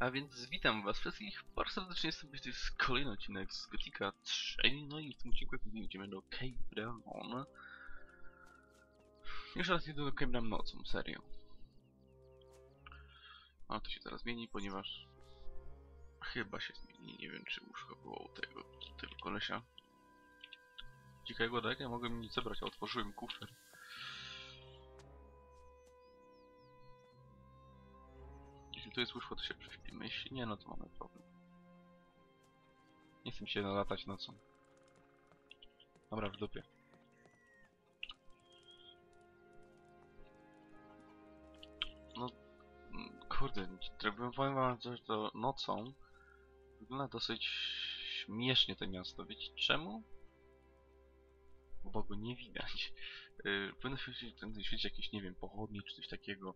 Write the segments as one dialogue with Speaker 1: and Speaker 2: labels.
Speaker 1: A więc witam was wszystkich bardzo serdecznie sobie to jest kolejny odcinek z Gotika 3, no i w tym odcinku jak mówiłem idziemy do Cape Down. Jeszcze raz idę do Cape Down nocą, serio. Ale to się teraz zmieni, ponieważ chyba się zmieni, nie wiem czy łóżko było u tego, tego kolesia. Ciekawego tak, ja mogłem nic zebrać, a otworzyłem kufer. Jeśli to jest łóżko, to się prześpimy. Jeśli nie, no to mamy problem. Nie chcę się nalatać nocą. Dobra, w dupie. No, kurde, jakbym powiem wam coś to nocą, wygląda dosyć śmiesznie to miasto. Wiecie czemu? Bo go nie widać. Yy, powinno się świecić jakieś, nie wiem, pochodnie czy coś takiego.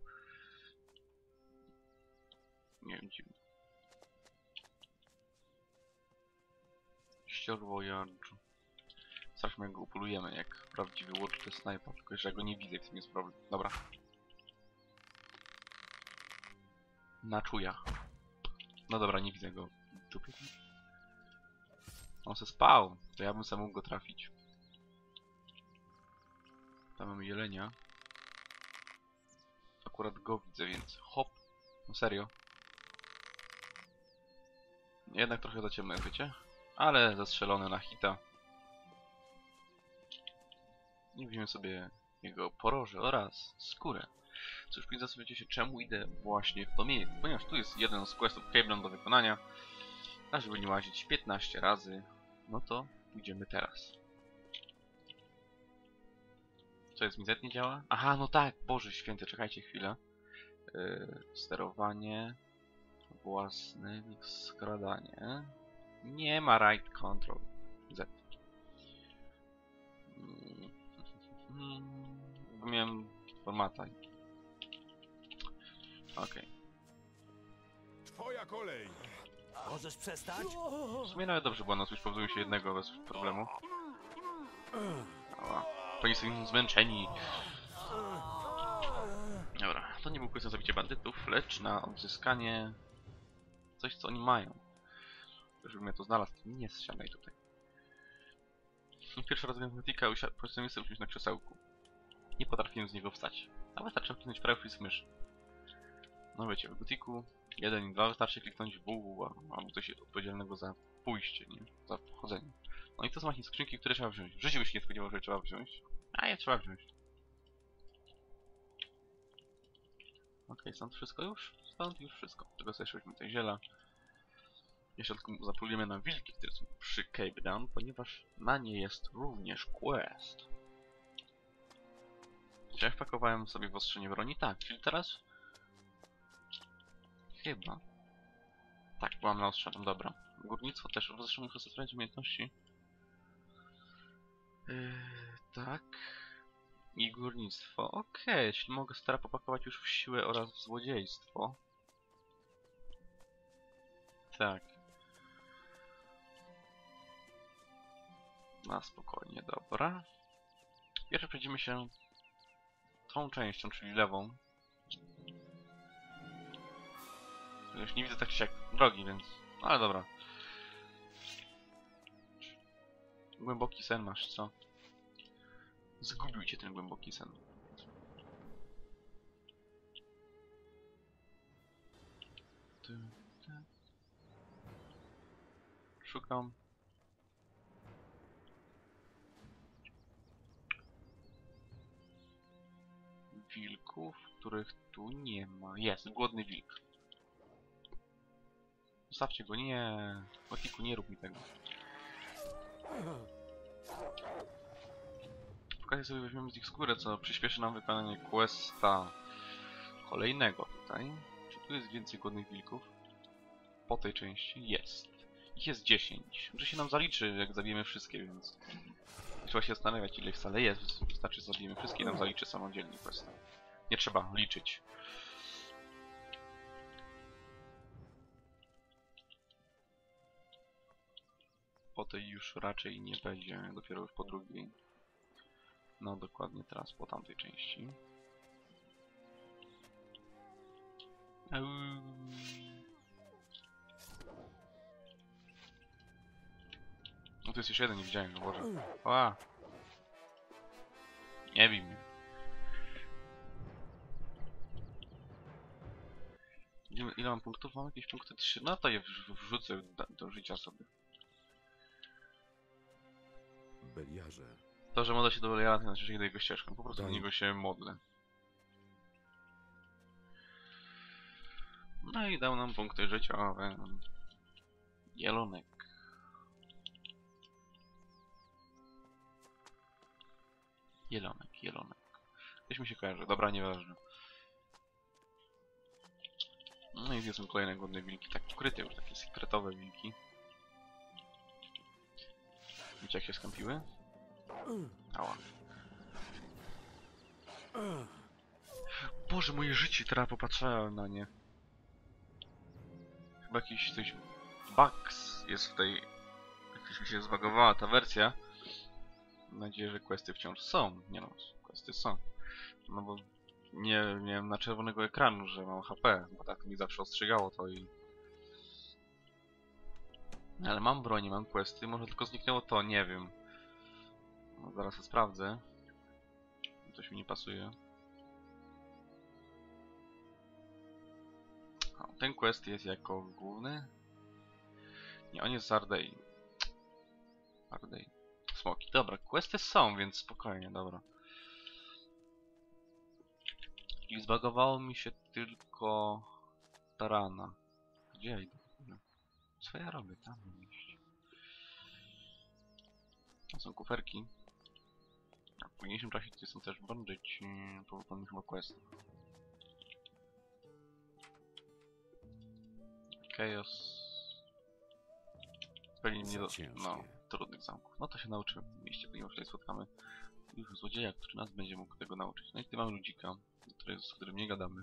Speaker 1: Nie wiem, dziwne. Ściorło jarczu. Jak go upolujemy, jak prawdziwy watch to sniper, tylko że ja go nie widzę, w tym jest problem. Dobra. Na czuja. No dobra, nie widzę go. Dupie. On se spał, to ja bym sam mógł go trafić. Tam mamy jelenia. Akurat go widzę, więc hop. No serio. Jednak trochę za ciemno, wiecie? Ale zastrzelony na hita. I weźmiemy sobie jego poroże oraz skórę. Cóż, więc zastanawiacie się, czemu idę właśnie w to miejsce. Ponieważ tu jest jeden z questów Cabron do wykonania. A żeby nie łazić 15 razy, no to pójdziemy teraz. Co jest, mi Z nie działa? Aha, no tak, Boże święty, czekajcie chwilę. Yy, sterowanie, własne skradanie. Nie ma right control. Z. Mm, miałem formata. Okej.
Speaker 2: Twoja kolej!
Speaker 3: Możesz przestać?
Speaker 1: W sumie nawet dobrze było, no już pozbyłem się jednego bez problemu. Ała. Oni są zmęczeni. Dobra, to nie był kwestia zabicia bandytów, lecz na odzyskanie coś, co oni mają. Żebym ja to znalazł, nie zsiadaj tutaj. Pierwszy raz gram Gotika, postanowiłem sobie usiąść na krzesełku. Nie potrafiłem z niego wstać. A wystarczy kliknąć prawy przycisk myszy. No wiecie, w Gotiku 1 i 2 wystarczy kliknąć W albo coś odpowiedzialnego za pójście, nie? Za wchodzenie. No i to są właśnie skrzynki, które trzeba wziąć. W życiu byś nie spodziewał, że trzeba wziąć. A je trzeba wziąć. Okej, okay, stąd wszystko już? Stąd już wszystko. Tego sobie tutaj ziela. Jeszcze tylko zaplujemy na wilki, które są przy Cape Down, ponieważ na nie jest również quest. Czy ja wpakowałem sobie w ostrzenie broni? Tak, czyli teraz... Chyba. Tak, byłam na ostrzeżeniu, dobra. Górnictwo też, zresztą muszę umiejętności. Yy, tak. I górnictwo. Okej, okay, jeśli mogę stara popakować już w siłę oraz w złodziejstwo. Tak. Na spokojnie, dobra. Pierwsze przejdziemy się tą częścią, czyli lewą. Już nie widzę tak czy jak drogi, więc... No, ale dobra. Głęboki sen masz, co? Zgubił cię ten głęboki sen. Szukam. Wilków, których tu nie ma. Jest, głodny wilk. Zostawcie go, nie. Gotiku, nie rób mi tego. W okazji sobie weźmiemy z nich skórę, co przyspieszy nam wykonanie questa kolejnego tutaj. Czy tu jest więcej godnych wilków? Po tej części jest. Ich jest 10. Może się nam zaliczy, jak zabijemy wszystkie, więc... Trzeba się zastanawiać, ile wcale jest. Wystarczy, że zabijemy wszystkie i nam zaliczy samodzielnie questa. Nie trzeba liczyć. Po tej już raczej nie będzie, dopiero już po drugiej. No dokładnie teraz po tamtej części. Ehm. No to jest jeszcze jeden, nie widziałem go, Boże. Nie bij mnie. Ile, mam punktów? Mam jakieś punkty 3. No to je wrzucę do, do życia sobie.
Speaker 2: Beliarze,
Speaker 1: to, że modlę się do Beliara, to znaczy, że jego ścieżką. Po prostu do niego się modlę. No i dał nam punkty życiowe. Jelonek. Jelonek, jelonek. Coś mi się kojarzy. Dobra, nieważne. No i gdzie są kolejne głodne wilki? Tak ukryte już, takie sekretowe wilki. Widzicie jak się skampiły? Ała. Boże, moje życie, teraz popatrzałem na nie. Chyba jakiś coś... Bugs jest w tej... Jakoś mi się zbagowała ta wersja. Mam nadzieję, że questy wciąż są. Nie no, questy są. No bo nie miałem na czerwonego ekranu, że mam HP, bo tak mi zawsze ostrzegało to i... Ale mam broń, mam questy, może tylko zniknęło to, nie wiem. No, zaraz to sprawdzę. Coś mi nie pasuje. O, ten quest jest jako główny? Nie, on jest z Ardei. Ardei. Smoki. Dobra, questy są, więc spokojnie, dobra. I zbagowało mi się tylko Tarana. Gdzie ja idę? Co ja robię? Tam. To są kuferki. Późniejszym czasie tutaj są też bandyci po wykonaniu chyba quest. Chaos. Pewnie nie do... No, trudnych zamków. No to się nauczymy w tym mieście, ponieważ tutaj spotkamy już złodzieja, który nas będzie mógł tego nauczyć. No i tutaj mamy ludzika, który, z którym nie gadamy.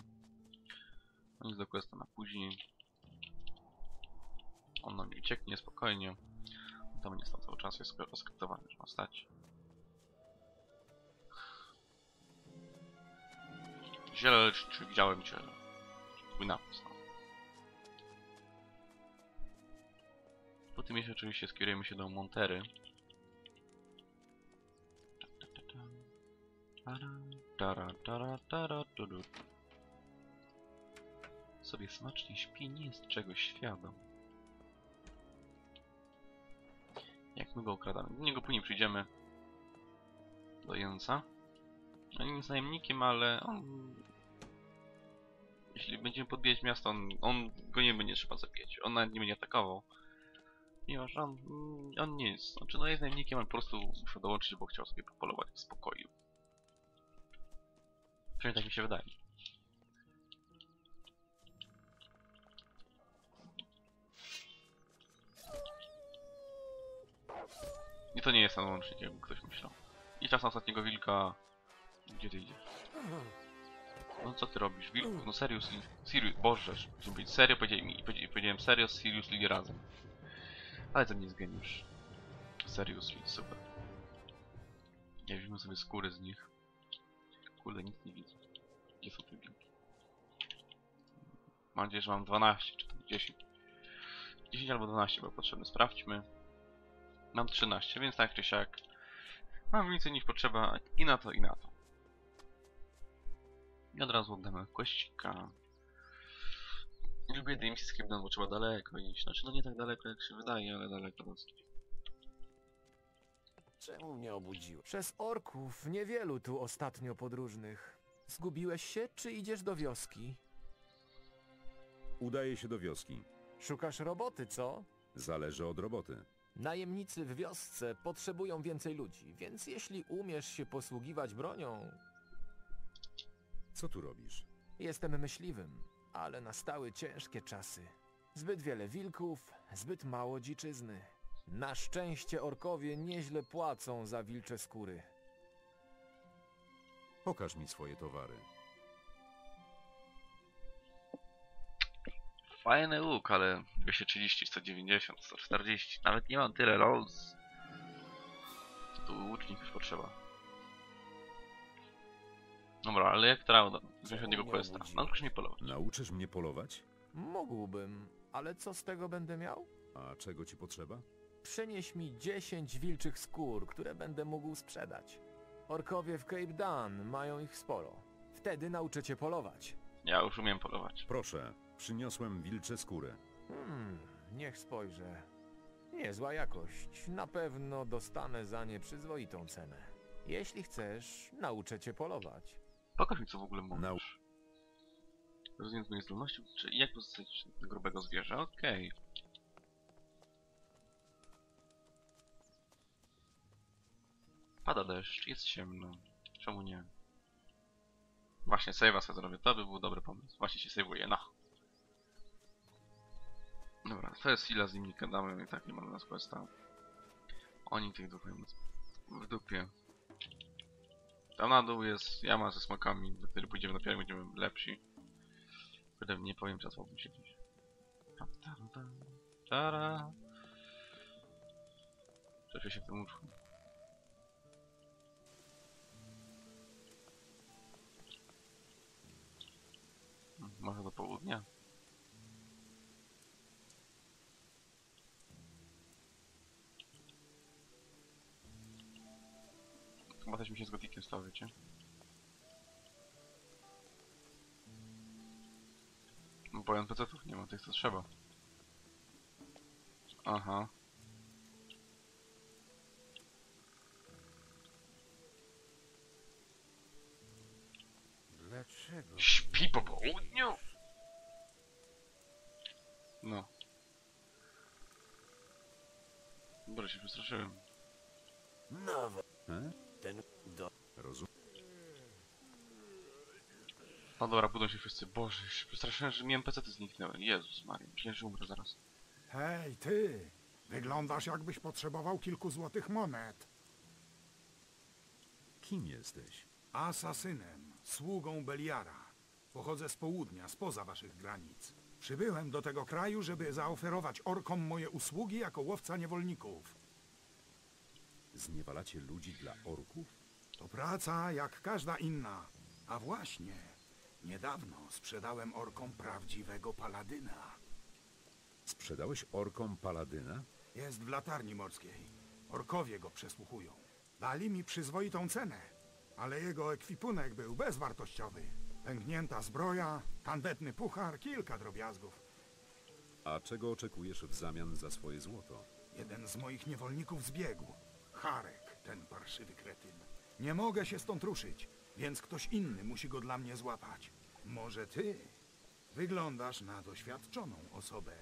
Speaker 1: On jest do questa na później. On nam ucieknie spokojnie. Tam nie stał cały czas, jest oskryptowany, że ma stać. Ziele, czy, widziałem cię? Twój napis, no. Po tym jeszcze oczywiście skierujemy się do Montery. Sobie smacznie śpi, nie jest czegoś świadom. Jak my go okradamy? Do niego później przyjdziemy. Do Jensa. On nie jest najemnikiem, ale on... Jeśli będziemy podbijać miasto, on, on go nie będzie trzeba zabijać. On nawet nie będzie atakował. Ponieważ on, mm, on nie jest... Znaczy no jest najemnikiem, ale po prostu muszę dołączyć, bo chciał sobie popolować w spokoju. Przynajmniej tak mi się wydaje. I to nie jest ten łącznik, jakby ktoś myślał. I czas na ostatniego wilka. Gdzie ty idziesz? No co ty robisz? Wilku, no Sirius i... Sirius, boże, powiedzieć serio, powiedziałem, i powiedziałem, serio, Sirius i razem. Ale to nie jest geniusz. Sirius i super. Ja weźmy sobie skóry z nich. Kurde, nic nie widzę. Gdzie są te wilki? Mam nadzieję, że mam 12 czy tam 10. 10 albo 12 było potrzebne. Sprawdźmy. Mam 13, więc tak czy siak. Mam więcej niż potrzeba i na to, i na to. I od razu oddamy kościka. Lubię DMC Skipdown, bo trzeba daleko iść. Znaczy, no nie tak daleko jak się wydaje, ale daleko dosyć.
Speaker 3: Czemu mnie obudziłeś?
Speaker 4: Przez orków niewielu tu ostatnio podróżnych. Zgubiłeś się, czy idziesz do wioski?
Speaker 2: udaje się do wioski.
Speaker 4: Szukasz roboty, co?
Speaker 2: Zależy od roboty.
Speaker 4: Najemnicy w wiosce potrzebują więcej ludzi, więc jeśli umiesz się posługiwać bronią,
Speaker 2: Co tu robisz?
Speaker 4: jestem myśliwym, ale nastały ciężkie czasy. Zbyt wiele wilków, zbyt mało dziczyzny. Na szczęście orkowie nieźle płacą za wilcze skóry.
Speaker 2: Pokaż mi swoje towary.
Speaker 1: Fajny łuk, ale 230, 190, 140. Nawet nie mam tyle rolls. Tu łucznik już potrzeba. Dobra, ale jak trauda? Wziąć od niego
Speaker 3: mnie
Speaker 1: questa. No już mnie polować.
Speaker 2: Nauczysz mnie polować?
Speaker 4: Mógłbym, ale co z tego będę miał?
Speaker 2: A czego ci potrzeba?
Speaker 4: Przynieś mi 10 wilczych skór, które będę mógł sprzedać. Orkowie w Cape Dan mają ich sporo. Wtedy nauczę cię polować.
Speaker 1: Ja już umiem polować.
Speaker 2: Proszę, przyniosłem wilcze skóry.
Speaker 4: Hmm, niech spojrzę. Niezła jakość. Na pewno dostanę za nie przyzwoitą cenę. Jeśli chcesz, nauczę cię polować.
Speaker 1: Pokaż mi co w ogóle możesz. Rozumiem moje zdolności, czy jak pozyskać grubego zwierza? Okej. Pada deszcz, jest ciemno. Czemu nie? Właśnie, save'a sobie zrobię. To by był dobry pomysł. Właśnie się save'uję, no. Dobra, to jest chwila z nim nie gadamy i tak nie ma dla nas questa. Oni tych dwóch w dupie. Tam na dół jest jama ze smakami, do której pójdziemy dopiero będziemy lepsi. Kurde, nie powiem czas. Tam, tam, tam, tara. Czepię się w tym. Hmm, Może do południa? Chyba też mi się z gotikiem stało, wiecie? No Bo NPC-ów nie ma, tych co trzeba. Aha.
Speaker 3: Dlaczego?
Speaker 1: Śpi po południu? No. Dobra, się przestraszyłem.
Speaker 2: E?
Speaker 3: Ten do...
Speaker 2: Rozumiem.
Speaker 1: No dobra, budą się wszyscy. Boże, już się przestraszyłem, że mi NPC-ty zniknęły. Jezus Maria, myślałem, że umrę zaraz.
Speaker 5: Hej, ty! Wyglądasz jakbyś potrzebował kilku złotych monet.
Speaker 2: Kim jesteś?
Speaker 5: Asasynem, sługą Beliara. Pochodzę z południa, spoza waszych granic. Przybyłem do tego kraju, żeby zaoferować orkom moje usługi jako łowca niewolników.
Speaker 2: Zniewalacie ludzi dla orków?
Speaker 5: To praca jak każda inna. A właśnie, niedawno sprzedałem orkom prawdziwego paladyna.
Speaker 2: Sprzedałeś orkom paladyna?
Speaker 5: Jest w latarni morskiej. Orkowie go przesłuchują. Dali mi przyzwoitą cenę, ale jego ekwipunek był bezwartościowy. Pęknięta zbroja, tandetny puchar, kilka drobiazgów.
Speaker 2: A czego oczekujesz w zamian za swoje złoto?
Speaker 5: Jeden z moich niewolników zbiegł. Harek, ten parszywy kretyn. Nie mogę się stąd ruszyć, więc ktoś inny musi go dla mnie złapać. Może ty? Wyglądasz na doświadczoną osobę.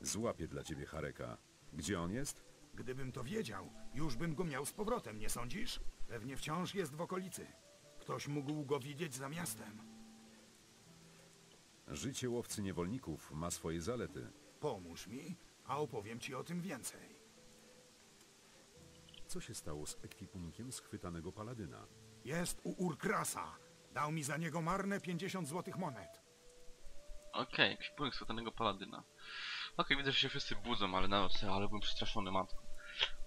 Speaker 2: Złapię dla ciebie Hareka. Gdzie on jest?
Speaker 5: Gdybym to wiedział, już bym go miał z powrotem, nie sądzisz? Pewnie wciąż jest w okolicy. Ktoś mógł go widzieć za miastem.
Speaker 2: Życie łowcy niewolników ma swoje zalety.
Speaker 5: Pomóż mi, a opowiem ci o tym więcej.
Speaker 2: Co się stało z ekwipunkiem schwytanego paladyna?
Speaker 5: Jest u Urkrasa. Dał mi za niego marne 50 złotych monet.
Speaker 1: Okej, jakiś punkt schwytanego paladyna. Okej, widzę, że się wszyscy budzą, ale na nocy, ale byłem przestraszony, matko.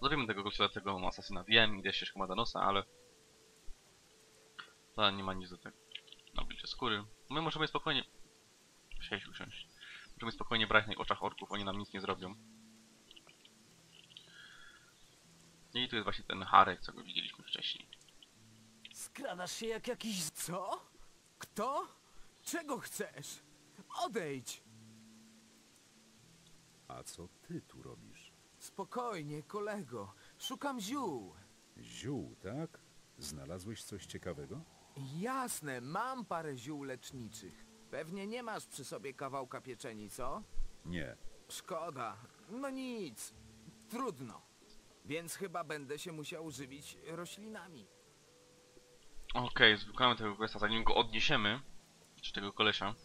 Speaker 1: Zrobimy tego gościa, tego asasyna. Wiem, idę się do nosa, ale... To nie ma nic do tego. No, wilcze skóry. My możemy spokojnie... Siedź, usiąść. Możemy spokojnie brać na ich oczach orków, oni nam nic nie zrobią. I tu jest właśnie ten Harek, co go widzieliśmy wcześniej.
Speaker 3: Skradasz się jak jakiś...
Speaker 4: Co? Kto? Czego chcesz? Odejdź!
Speaker 2: A co ty tu robisz?
Speaker 4: Spokojnie, kolego. Szukam ziół.
Speaker 2: Ziół, tak? Znalazłeś coś ciekawego?
Speaker 6: Jasne, mam parę ziół leczniczych. Pewnie nie masz przy sobie kawałka pieczeni, co?
Speaker 2: Nie.
Speaker 6: Szkoda. No nic. Trudno. Więc chyba będę się musiał żywić roślinami.
Speaker 1: Okej, okay, tego questa, zanim go odniesiemy, czy tego kolesia.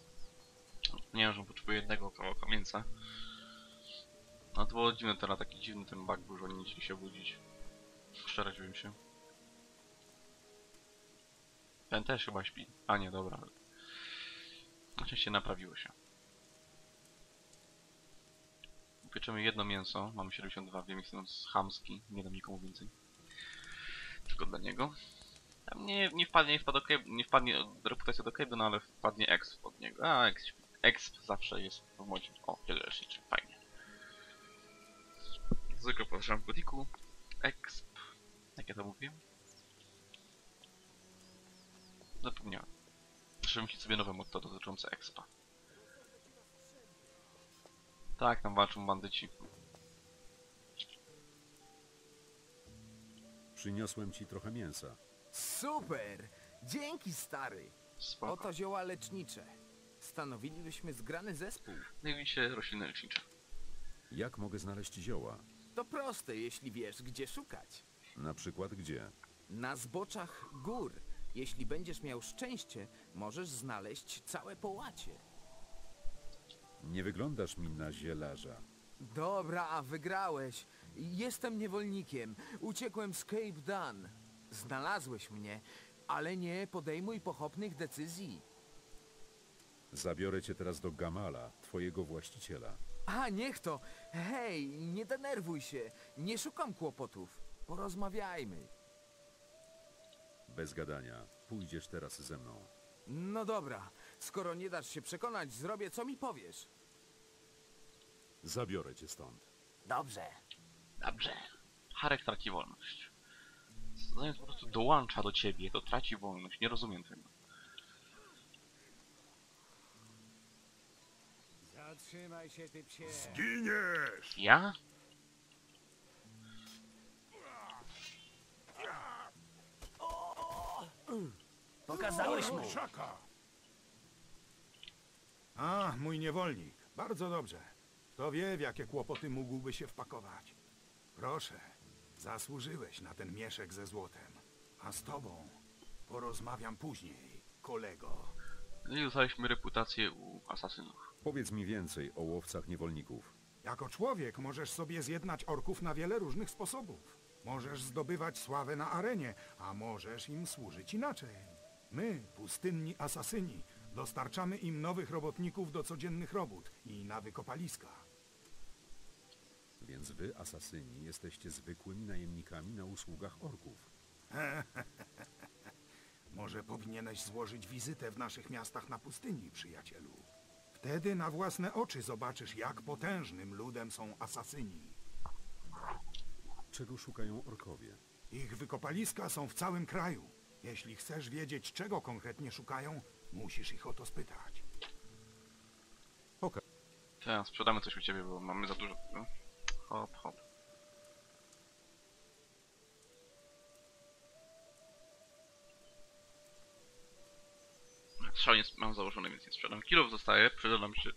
Speaker 1: Nie wiem, że potrzebuje jednego kawałka mięsa. No to było dziwne teraz, taki dziwny ten bug był, że oni nie chcieli się obudzić. Przeraziłem się. Ten też chyba śpi. A nie, dobra. Szczęście naprawiło się. Upieczemy jedno mięso, mamy 72, wiem, jestem chamski, nie dam nikomu więcej. Tylko dla niego. Tam nie, nie wpadnie, nie wpadł okay, nie wpadnie reputacja do no ale wpadnie exp od niego. A, exp, exp zawsze jest w modzie. O, leczniczy, fajnie. Zwykle poruszam w gotiku. Exp. Jak ja to mówiłem? Zapomniałem. Muszę wymyślić sobie nowe motto dotyczące expa. Tak, tam walczą bandyci.
Speaker 2: Przyniosłem ci trochę mięsa.
Speaker 6: Super! Dzięki, stary!
Speaker 1: Spoko.
Speaker 6: Oto zioła lecznicze. Stanowilibyśmy zgrany zespół.
Speaker 1: No i widzicie rośliny lecznicze.
Speaker 2: Jak mogę znaleźć zioła?
Speaker 6: To proste, jeśli wiesz, gdzie szukać.
Speaker 2: Na przykład gdzie?
Speaker 6: Na zboczach gór. Jeśli będziesz miał szczęście, możesz znaleźć całe połacie.
Speaker 2: Nie wyglądasz mi na zielarza.
Speaker 6: Dobra, wygrałeś. Jestem niewolnikiem. Uciekłem z Cape Dan. Znalazłeś mnie, ale nie podejmuj pochopnych decyzji.
Speaker 2: Zabiorę cię teraz do Gamala, twojego właściciela.
Speaker 6: A, niech to. Hej, nie denerwuj się. Nie szukam kłopotów. Porozmawiajmy.
Speaker 2: Bez gadania. Pójdziesz teraz ze mną.
Speaker 6: No dobra, skoro nie dasz się przekonać, zrobię co mi powiesz.
Speaker 2: Zabiorę cię stąd.
Speaker 3: Dobrze.
Speaker 1: Dobrze. Harek traci wolność. Zamiast po prostu dołącza do ciebie, to traci wolność. Nie rozumiem tego.
Speaker 3: Zatrzymaj się, ty psie.
Speaker 5: Giniesz!
Speaker 1: Ja?
Speaker 3: Pokazałeś mu.
Speaker 5: A, mój niewolnik. Bardzo dobrze. Kto wie, w jakie kłopoty mógłby się wpakować. Proszę, zasłużyłeś na ten mieszek ze złotem. A z tobą porozmawiam później, kolego.
Speaker 1: No i dostaliśmy reputację u asasynów.
Speaker 2: Powiedz mi więcej o łowcach niewolników.
Speaker 5: Jako człowiek możesz sobie zjednać orków na wiele różnych sposobów. Możesz zdobywać sławę na arenie, a możesz im służyć inaczej. My, pustynni asasyni, dostarczamy im nowych robotników do codziennych robót i na wykopaliska.
Speaker 2: Więc wy, asasyni, jesteście zwykłymi najemnikami na usługach orków.
Speaker 5: Może powinieneś złożyć wizytę w naszych miastach na pustyni, przyjacielu. Wtedy na własne oczy zobaczysz, jak potężnym ludem są asasyni.
Speaker 2: Czego szukają orkowie?
Speaker 5: Ich wykopaliska są w całym kraju. Jeśli chcesz wiedzieć, czego konkretnie szukają, musisz ich o to spytać.
Speaker 1: Teraz sprzedamy coś u ciebie, bo mamy za dużo tego. Hop, hop. Strzał nie mam założony, więc nie sprzedam. Kilo zostaje, przydam się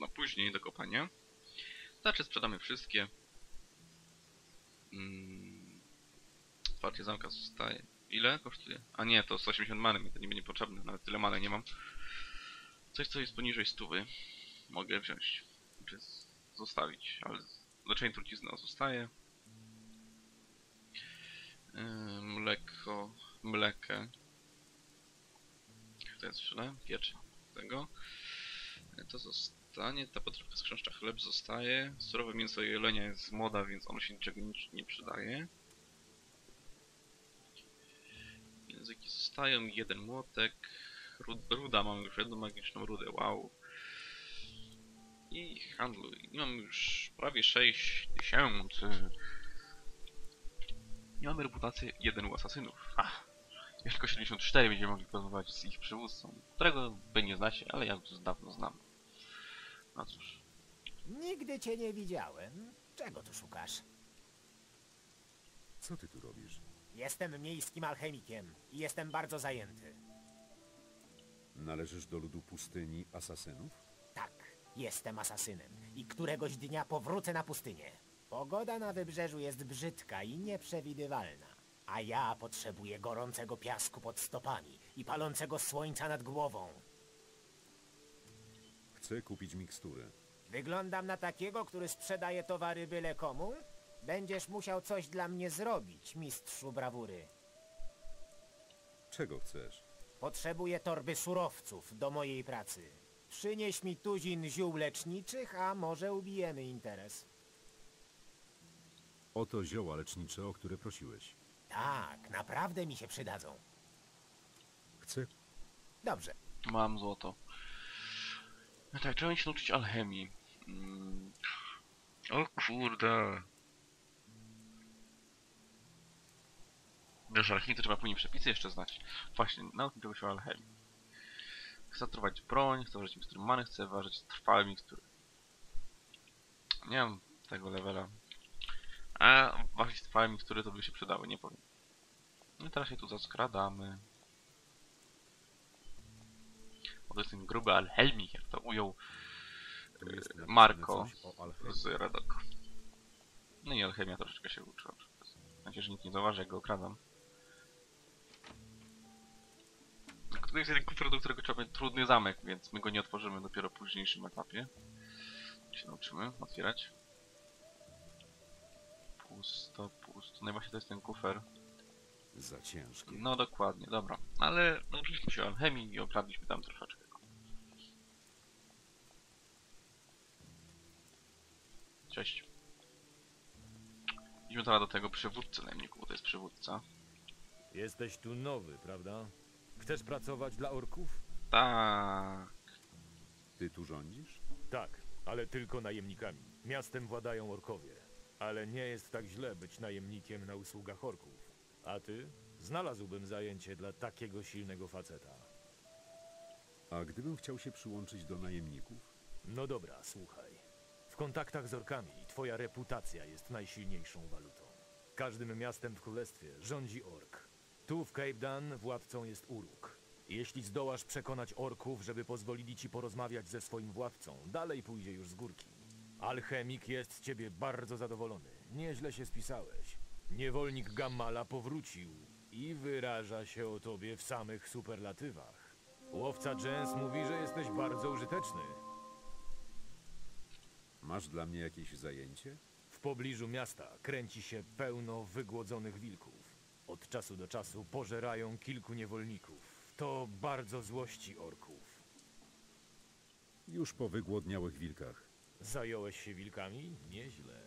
Speaker 1: na później do kopania. Znaczy sprzedamy wszystkie. Mm. Otwarcie zamka zostaje. Ile kosztuje? A nie, to 180 many, mi to nie będzie potrzebne, nawet tyle many nie mam. Coś, co jest poniżej stówy. Mogę wziąć. Czy zostawić, ale leczenie trucizny zostaje. Yy, mleko, mlekę. To jest źle, piecz tego. Yy, To zostanie, ta potrawka z chrząszcza chleb zostaje. Surowe mięso jelenia jest z moda, więc ono się niczego nic nie przydaje. Języki zostają, jeden młotek. Rud, ruda, mamy już jedną magiczną rudę, wow. I handluj. I mamy już prawie 6 tysięcy. I mamy reputację 1 u asasynów. Ach. Już tylko 74 będziemy mogli porozmawiać z ich przywódcą, którego wy nie znacie, ale ja już dawno znam. No cóż.
Speaker 3: Nigdy cię nie widziałem. Czego tu szukasz?
Speaker 2: Co ty tu robisz?
Speaker 3: Jestem miejskim alchemikiem i jestem bardzo zajęty.
Speaker 2: Należysz do ludu pustyni asasynów?
Speaker 3: Tak, jestem asasynem i któregoś dnia powrócę na pustynię. Pogoda na wybrzeżu jest brzydka i nieprzewidywalna, a ja potrzebuję gorącego piasku pod stopami i palącego słońca nad głową.
Speaker 2: Chcę kupić mikstury.
Speaker 3: Wyglądam na takiego, który sprzedaje towary byle komu? Będziesz musiał coś dla mnie zrobić, mistrzu brawury.
Speaker 2: Czego chcesz?
Speaker 3: Potrzebuję torby surowców do mojej pracy. Przynieś mi tuzin ziół leczniczych, a może ubijemy interes.
Speaker 2: Oto zioła lecznicze, o które prosiłeś.
Speaker 3: Tak, naprawdę mi się przydadzą.
Speaker 2: Chcę.
Speaker 3: Dobrze.
Speaker 1: Mam złoto. No tak, trzeba się nauczyć alchemii. Mm. O kurde. Wiesz, alchemii to trzeba później przepisy jeszcze znać. Właśnie, nauki czegoś o alchemii. Chcę zatruwać broń, chcę użyć mikstury many, chcę ważyć trwałe mikstury. Nie mam tego levela. A ważyć trwałe mikstury to by się przydały, nie powiem. No i teraz się tu zaskradamy. Bo to jest ten gruby alchemik, jak to ujął
Speaker 2: napisane
Speaker 1: Marko
Speaker 2: o
Speaker 1: z Redok. No i alchemia troszeczkę się uczyła. Mam nadzieję, że nikt nie zauważy, jak go okradam. To jest jeden kufer, do którego trzeba mieć trudny zamek, więc my go nie otworzymy dopiero w późniejszym etapie. Się nauczymy otwierać. Pusto, pusto. No i właśnie to jest ten kufer.
Speaker 2: Za ciężkie.
Speaker 1: No dokładnie, dobra. Ale nauczyliśmy się alchemii i okradliśmy tam troszeczkę. Cześć. Idźmy teraz do tego przywódcy najemników, bo to jest przywódca.
Speaker 4: Jesteś tu nowy, prawda? Chcesz pracować dla orków?
Speaker 1: Tak.
Speaker 2: Ty tu rządzisz?
Speaker 4: Tak, ale tylko najemnikami. Miastem władają orkowie. Ale nie jest tak źle być najemnikiem na usługach orków. A ty? Znalazłbym zajęcie dla takiego silnego faceta.
Speaker 2: A gdybym chciał się przyłączyć do najemników?
Speaker 4: No dobra, słuchaj. W kontaktach z orkami twoja reputacja jest najsilniejszą walutą. Każdym miastem w królestwie rządzi ork. Tu w Cape Dan władcą jest Uruk. Jeśli zdołasz przekonać orków, żeby pozwolili ci porozmawiać ze swoim władcą, dalej pójdzie już z górki. Alchemik jest z ciebie bardzo zadowolony. Nieźle się spisałeś. Niewolnik Gammala powrócił i wyraża się o tobie w samych superlatywach. Łowca Jens mówi, że jesteś bardzo użyteczny.
Speaker 2: Masz dla mnie jakieś zajęcie?
Speaker 4: W pobliżu miasta kręci się pełno wygłodzonych wilków. Od czasu do czasu pożerają kilku niewolników. To bardzo złości orków.
Speaker 2: Już po wygłodniałych wilkach.
Speaker 4: Zająłeś się wilkami? Nieźle.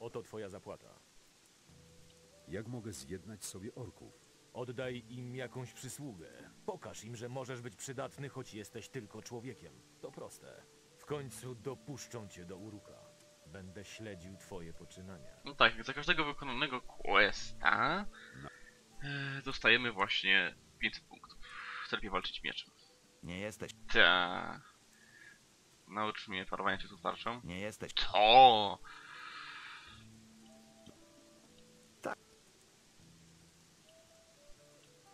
Speaker 4: Oto twoja zapłata.
Speaker 2: Jak mogę zjednać sobie orków?
Speaker 4: Oddaj im jakąś przysługę. Pokaż im, że możesz być przydatny, choć jesteś tylko człowiekiem. To proste. W końcu dopuszczą cię do Uruka. Będę śledził twoje poczynania.
Speaker 1: No tak, za każdego wykonanego questa e, dostajemy właśnie 500 punktów. Chcę lepiej walczyć mieczem.
Speaker 7: Nie jesteś,
Speaker 1: Ta. Naucz mnie parowania się tu tarczą.
Speaker 7: nie jesteś.
Speaker 1: To!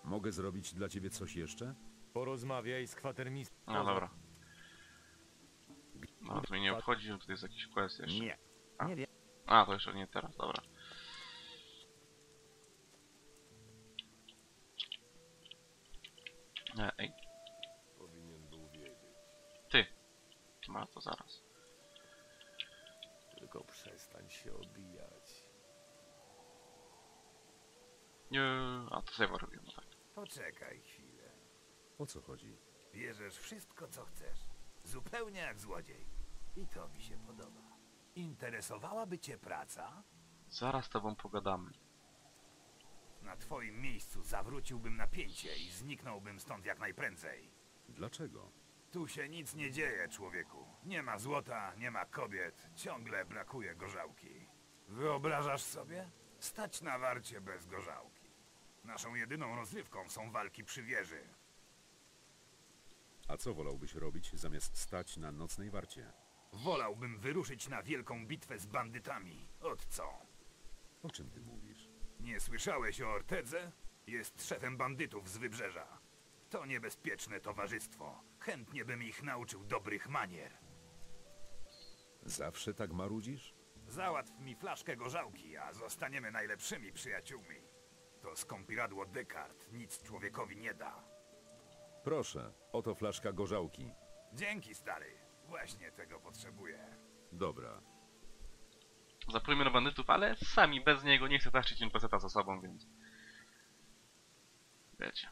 Speaker 2: Mogę zrobić dla ciebie coś jeszcze?
Speaker 4: Porozmawiaj z kwatermistrz.
Speaker 1: No dobra. No to mnie nie obchodzi, że tutaj jest jakiś quest jeszcze.
Speaker 7: Nie.
Speaker 1: A.
Speaker 7: Nie wiem.
Speaker 1: A, to jeszcze nie teraz, dobra. E, ej,
Speaker 4: Powinien był wiedzieć.
Speaker 1: ty. Ma to zaraz.
Speaker 4: Tylko przestań się obijać.
Speaker 1: Nie, a to sobie robię, no tak.
Speaker 8: Poczekaj chwilę.
Speaker 2: O co chodzi?
Speaker 8: Bierzesz wszystko, co chcesz. Zupełnie jak złodziej. I to mi się podoba. Interesowałaby cię praca?
Speaker 1: Zaraz z tobą pogadamy.
Speaker 8: Na twoim miejscu zawróciłbym napięcie i zniknąłbym stąd jak najprędzej.
Speaker 2: Dlaczego?
Speaker 8: Tu się nic nie dzieje, człowieku. Nie ma złota, nie ma kobiet. Ciągle brakuje gorzałki. Wyobrażasz sobie? Stać na warcie bez gorzałki. Naszą jedyną rozrywką są walki przy wieży.
Speaker 2: A co wolałbyś robić, zamiast stać na nocnej warcie?
Speaker 8: Wolałbym wyruszyć na wielką bitwę z bandytami. Od co?
Speaker 2: O czym ty mówisz?
Speaker 8: Nie słyszałeś o Ortedze? Jest szefem bandytów z wybrzeża. To niebezpieczne towarzystwo. Chętnie bym ich nauczył dobrych manier.
Speaker 2: Zawsze tak marudzisz?
Speaker 8: Załatw mi flaszkę gorzałki, a zostaniemy najlepszymi przyjaciółmi. To skąpiradło Descartes nic człowiekowi nie da.
Speaker 2: Proszę, oto flaszka gorzałki.
Speaker 8: Dzięki, stary. Właśnie tego potrzebuję.
Speaker 2: Dobra.
Speaker 1: Zaplujmy na bandytów, ale sami bez niego nie chcę taszczyć NPC-ta za sobą, więc... Wiecie.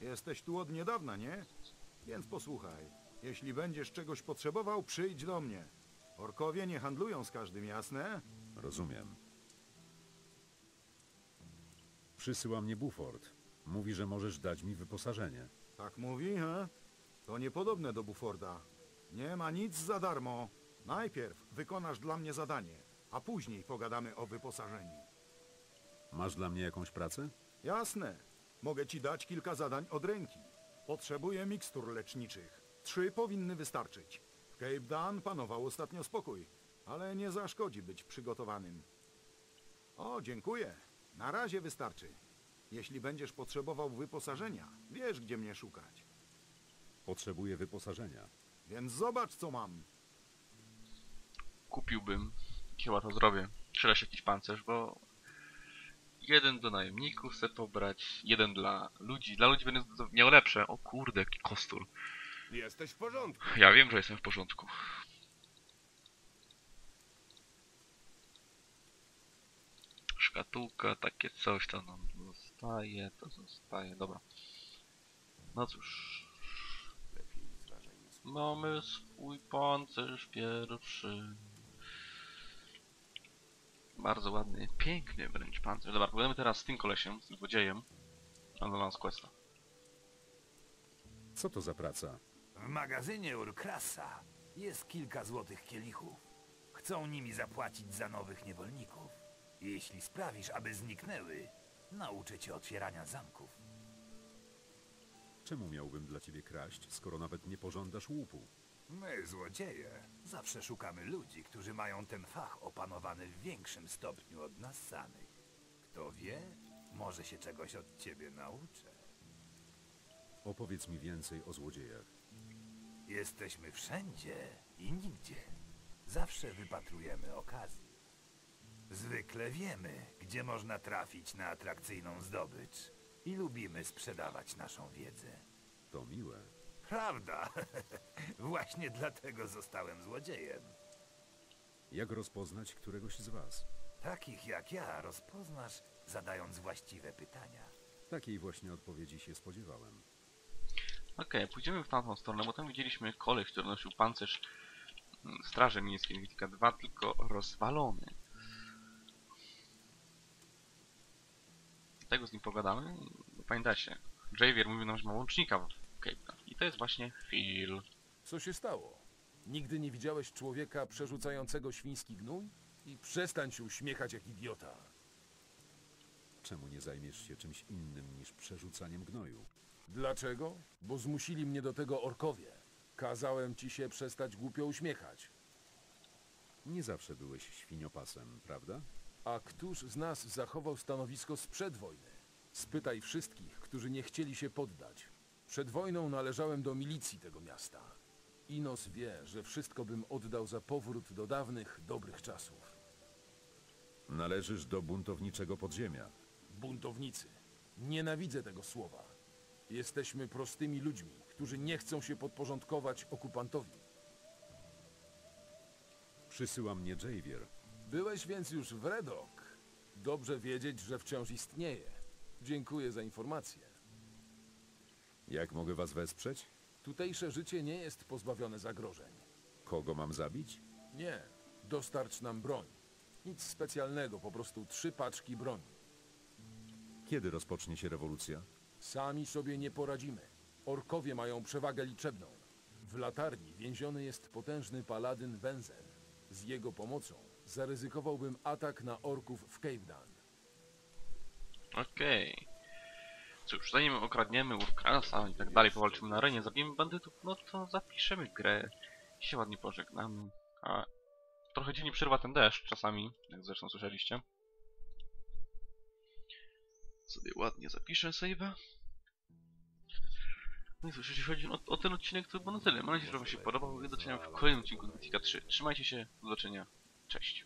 Speaker 5: Jesteś tu od niedawna, nie? Więc posłuchaj. Jeśli będziesz czegoś potrzebował, przyjdź do mnie. Orkowie nie handlują z każdym, jasne?
Speaker 2: Rozumiem. Przysyła mnie Buford. Mówi, że możesz dać mi wyposażenie.
Speaker 5: Tak mówi, he? To niepodobne do Buforda. Nie ma nic za darmo. Najpierw wykonasz dla mnie zadanie, a później pogadamy o wyposażeniu.
Speaker 2: Masz dla mnie jakąś pracę?
Speaker 5: Jasne. Mogę ci dać kilka zadań od ręki. Potrzebuję mikstur leczniczych. Trzy powinny wystarczyć. W Cape Dan panował ostatnio spokój, ale nie zaszkodzi być przygotowanym. O, dziękuję. Na razie wystarczy. Jeśli będziesz potrzebował wyposażenia, wiesz gdzie mnie szukać.
Speaker 2: Potrzebuję wyposażenia.
Speaker 5: Więc zobacz co mam.
Speaker 1: Kupiłbym, chyba to zrobię, przyda się jakiś pancerz, bo jeden do najemników chcę pobrać, jeden dla ludzi. Dla ludzi będę to miał lepsze. O kurde, jaki kostur.
Speaker 9: Jesteś w porządku.
Speaker 1: Ja wiem, że jestem w porządku. Szkatułka, takie coś to nam zostaje, to zostaje, dobra. No cóż. Mamy swój pancerz pierwszy. Bardzo ładny, piękny wręcz pancerz. Dobra, pogadamy teraz z tym kolesiem, z tym złodziejem. On do nas questa.
Speaker 2: Co to za praca?
Speaker 8: W magazynie Urkrasa jest kilka złotych kielichów. Chcą nimi zapłacić za nowych niewolników. Jeśli sprawisz, aby zniknęły, nauczę cię otwierania zamków.
Speaker 2: Czemu miałbym dla ciebie kraść, skoro nawet nie pożądasz łupu?
Speaker 8: My, złodzieje, zawsze szukamy ludzi, którzy mają ten fach opanowany w większym stopniu od nas samych. Kto wie, może się czegoś od ciebie nauczę.
Speaker 2: Opowiedz mi więcej o złodziejach.
Speaker 8: Jesteśmy wszędzie i nigdzie. Zawsze wypatrujemy okazji. Zwykle wiemy, gdzie można trafić na atrakcyjną zdobycz i lubimy sprzedawać naszą wiedzę.
Speaker 2: To miłe.
Speaker 8: Prawda? Właśnie dlatego zostałem złodziejem.
Speaker 2: Jak rozpoznać któregoś z was?
Speaker 8: Takich jak ja rozpoznasz, zadając właściwe pytania.
Speaker 2: Takiej właśnie odpowiedzi się spodziewałem.
Speaker 1: Okej, pójdziemy w tamtą stronę, bo tam widzieliśmy koleś, który nosił pancerz mm, Straży Miejskiej Witika 2, tylko rozwalony. Tego z nim pogadamy. Pamiętacie, Javier mówił nam, że ma łącznika w Cape Town. I to jest właśnie Phil.
Speaker 10: Co się stało? Nigdy nie widziałeś człowieka przerzucającego świński gnój? I przestań się uśmiechać jak idiota.
Speaker 2: Czemu nie zajmiesz się czymś innym niż przerzucaniem gnoju?
Speaker 10: Dlaczego? Bo zmusili mnie do tego orkowie. Kazałem ci się przestać głupio uśmiechać.
Speaker 2: Nie zawsze byłeś świniopasem, prawda?
Speaker 10: A któż z nas zachował stanowisko sprzed wojny? Spytaj wszystkich, którzy nie chcieli się poddać. Przed wojną należałem do milicji tego miasta. Inos wie, że wszystko bym oddał za powrót do dawnych, dobrych czasów.
Speaker 2: Należysz do buntowniczego podziemia.
Speaker 10: Buntownicy. Nienawidzę tego słowa. Jesteśmy prostymi ludźmi, którzy nie chcą się podporządkować okupantowi.
Speaker 2: Przysyła mnie Javier.
Speaker 10: Byłeś więc już w Redok. Dobrze wiedzieć, że wciąż istnieje. Dziękuję za informację.
Speaker 2: Jak mogę was wesprzeć?
Speaker 10: Tutejsze życie nie jest pozbawione zagrożeń.
Speaker 2: Kogo mam zabić?
Speaker 10: Nie, dostarcz nam broń. Nic specjalnego, po prostu trzy paczki broni.
Speaker 2: Kiedy rozpocznie się rewolucja?
Speaker 10: Sami sobie nie poradzimy. Orkowie mają przewagę liczebną. W latarni więziony jest potężny paladyn Wenzel. Z jego pomocą zaryzykowałbym atak na orków w Cape Dan.
Speaker 1: Okej. Cóż, zanim okradniemy Urkrasa i tak dalej, powalczymy na arenie, zabijemy bandytów, no to zapiszemy grę i się ładnie pożegnamy. A trochę dziwnie przerywa ten deszcz czasami, jak zresztą słyszeliście. Sobie ładnie zapiszę save'a. No i cóż, jeśli chodzi o, o ten odcinek, to było na tyle. Mam nadzieję, że wam się podobał. Do zobaczenia w kolejnym odcinku Gothica 3. Trzymajcie się, do zobaczenia. Cześć.